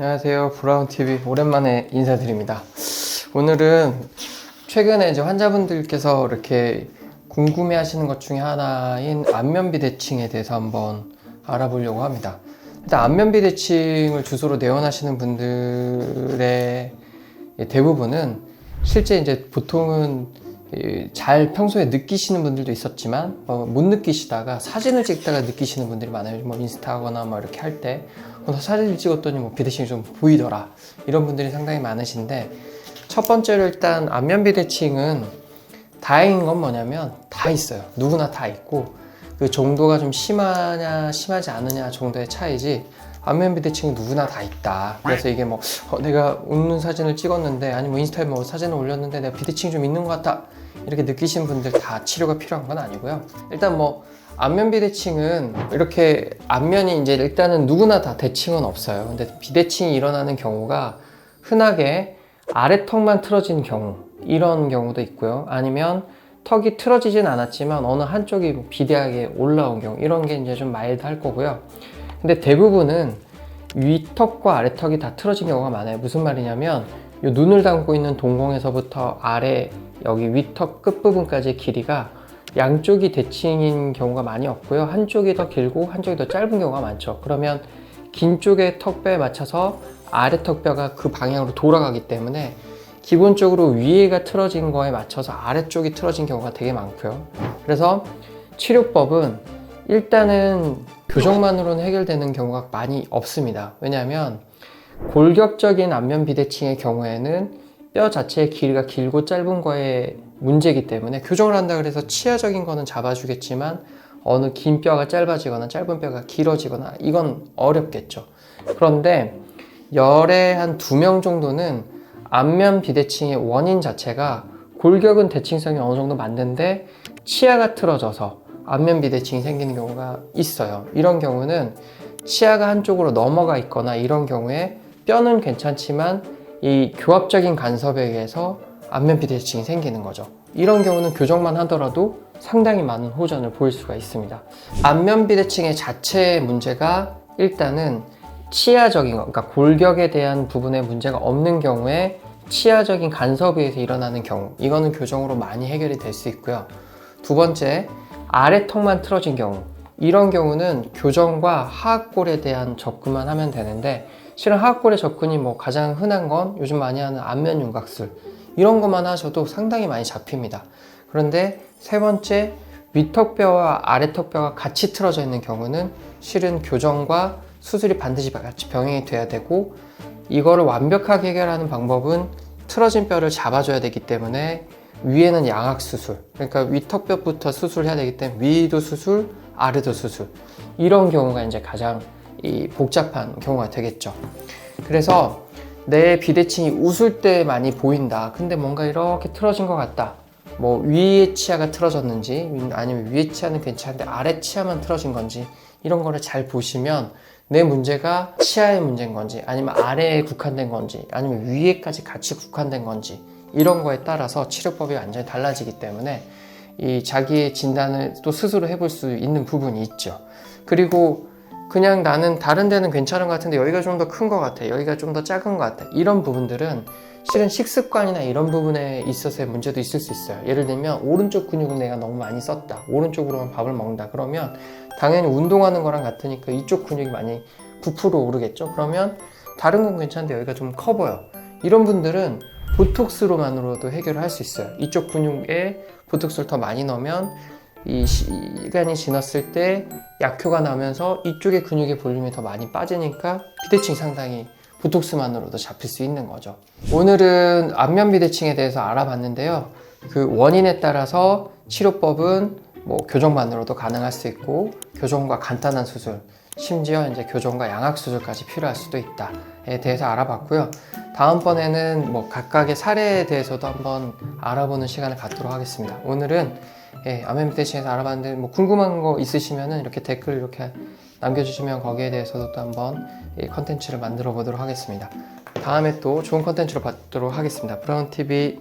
안녕하세요. 브라운TV 오랜만에 인사드립니다. 오늘은 최근에 이제 환자분들께서 이렇게 궁금해 하시는 것 중에 하나인 안면 비 대칭에 대해서 한번 알아보려고 합니다. 일단 안면 비 대칭을 주소로 내원하시는 분들의 대부분은 실제 이제 보통은 이, 잘 평소에 느끼시는 분들도 있었지만 어, 못 느끼시다가 사진을 찍다가 느끼시는 분들이 많아요. 뭐 인스타거나 뭐 이렇게 할 때 사진을 찍었더니 뭐 비대칭이 좀 보이더라 이런 분들이 상당히 많으신데 첫 번째로 일단 안면 비대칭은 다행인 건 뭐냐면 다 있어요. 누구나 다 있고 그 정도가 좀 심하냐 심하지 않느냐 정도의 차이지 안면 비대칭은 누구나 다 있다. 그래서 이게 뭐 어, 내가 웃는 사진을 찍었는데 아니 뭐 인스타에 뭐 사진을 올렸는데 내가 비대칭이 좀 있는 것 같다 이렇게 느끼신 분들 다 치료가 필요한 건 아니고요. 일단 뭐 안면 비대칭은 이렇게 안면이 이제 일단은 누구나 다 대칭은 없어요. 근데 비대칭이 일어나는 경우가 흔하게 아래 턱만 틀어진 경우 이런 경우도 있고요. 아니면 턱이 틀어지진 않았지만 어느 한쪽이 뭐 비대하게 올라온 경우 이런 게 이제 좀 마일드 할 거고요. 근데 대부분은 위턱과 아래턱이 다 틀어진 경우가 많아요. 무슨 말이냐면 이 눈을 담고 있는 동공에서부터 아래 여기 위턱 끝부분까지의 길이가 양쪽이 대칭인 경우가 많이 없고요. 한쪽이 더 길고 한쪽이 더 짧은 경우가 많죠. 그러면 긴 쪽의 턱뼈에 맞춰서 아래 턱뼈가 그 방향으로 돌아가기 때문에 기본적으로 위에가 틀어진 거에 맞춰서 아래쪽이 틀어진 경우가 되게 많고요. 그래서 치료법은 일단은 교정만으로는 해결되는 경우가 많이 없습니다. 왜냐하면 골격적인 안면 비대칭의 경우에는 뼈 자체의 길이가 길고 짧은 거에 문제이기 때문에 교정을 한다 그래서 치아적인 거는 잡아주겠지만 어느 긴 뼈가 짧아지거나 짧은 뼈가 길어지거나 이건 어렵겠죠. 그런데 열에 한 두 명 정도는 안면 비대칭의 원인 자체가 골격은 대칭성이 어느 정도 맞는데 치아가 틀어져서 안면 비대칭이 생기는 경우가 있어요. 이런 경우는 치아가 한쪽으로 넘어가 있거나 이런 경우에 뼈는 괜찮지만 이 교합적인 간섭에 의해서 안면 비대칭이 생기는 거죠. 이런 경우는 교정만 하더라도 상당히 많은 호전을 보일 수가 있습니다. 안면 비대칭의 자체의 문제가 일단은 치아적인 거, 그러니까 골격에 대한 부분에 문제가 없는 경우에 치아적인 간섭에 의해서 일어나는 경우, 이거는 교정으로 많이 해결이 될 수 있고요. 두 번째, 아래 턱만 틀어진 경우, 이런 경우는 교정과 하악골에 대한 접근만 하면 되는데, 실은 하악골의 접근이 뭐 가장 흔한 건 요즘 많이 하는 안면 윤곽술, 이런 것만 하셔도 상당히 많이 잡힙니다. 그런데 세 번째, 위턱뼈와 아래턱뼈가 같이 틀어져 있는 경우는 실은 교정과 수술이 반드시 같이 병행이 돼야 되고 이거를 완벽하게 해결하는 방법은 틀어진 뼈를 잡아줘야 되기 때문에 위에는 양악 수술. 그러니까 위턱뼈부터 수술해야 되기 때문에 위도 수술 아래도 수술. 이런 경우가 이제 가장 이 복잡한 경우가 되겠죠. 그래서 내 비대칭이 웃을 때 많이 보인다. 근데 뭔가 이렇게 틀어진 것 같다. 뭐 위에 치아가 틀어졌는지 아니면 위에 치아는 괜찮은데 아래 치아만 틀어진 건지 이런 거를 잘 보시면 내 문제가 치아의 문제인 건지 아니면 아래에 국한된 건지 아니면 위에까지 같이 국한된 건지 이런 거에 따라서 치료법이 완전히 달라지기 때문에 이 자기의 진단을 또 스스로 해볼 수 있는 부분이 있죠. 그리고 그냥 나는 다른 데는 괜찮은 것 같은데 여기가 좀 더 큰 것 같아. 여기가 좀 더 작은 것 같아. 이런 부분들은 실은 식습관이나 이런 부분에 있어서의 문제도 있을 수 있어요. 예를 들면 오른쪽 근육은 내가 너무 많이 썼다. 오른쪽으로만 밥을 먹는다. 그러면 당연히 운동하는 거랑 같으니까 이쪽 근육이 많이 부풀어 오르겠죠. 그러면 다른 건 괜찮은데 여기가 좀 커 보여. 이런 분들은 보톡스로만으로도 해결을 할 수 있어요. 이쪽 근육에 보톡스를 더 많이 넣으면 이 시간이 지났을 때 약효가 나면서 이쪽의 근육의 볼륨이 더 많이 빠지니까 비대칭이 상당히 보톡스만으로도 잡힐 수 있는 거죠. 오늘은 안면 비대칭에 대해서 알아봤는데요. 그 원인에 따라서 치료법은 뭐 교정만으로도 가능할 수 있고 교정과 간단한 수술, 심지어 이제 교정과 양악 수술까지 필요할 수도 있다에 대해서 알아봤고요. 다음번에는 뭐 각각의 사례에 대해서도 한번 알아보는 시간을 갖도록 하겠습니다. 오늘은 예, 안면 비대칭에서 알아봤는데 뭐 궁금한 거 있으시면은 이렇게 댓글 이렇게 남겨주시면 거기에 대해서도 또 한번 이 컨텐츠를 만들어 보도록 하겠습니다. 다음에 또 좋은 컨텐츠로 뵙도록 하겠습니다. 브라운 TV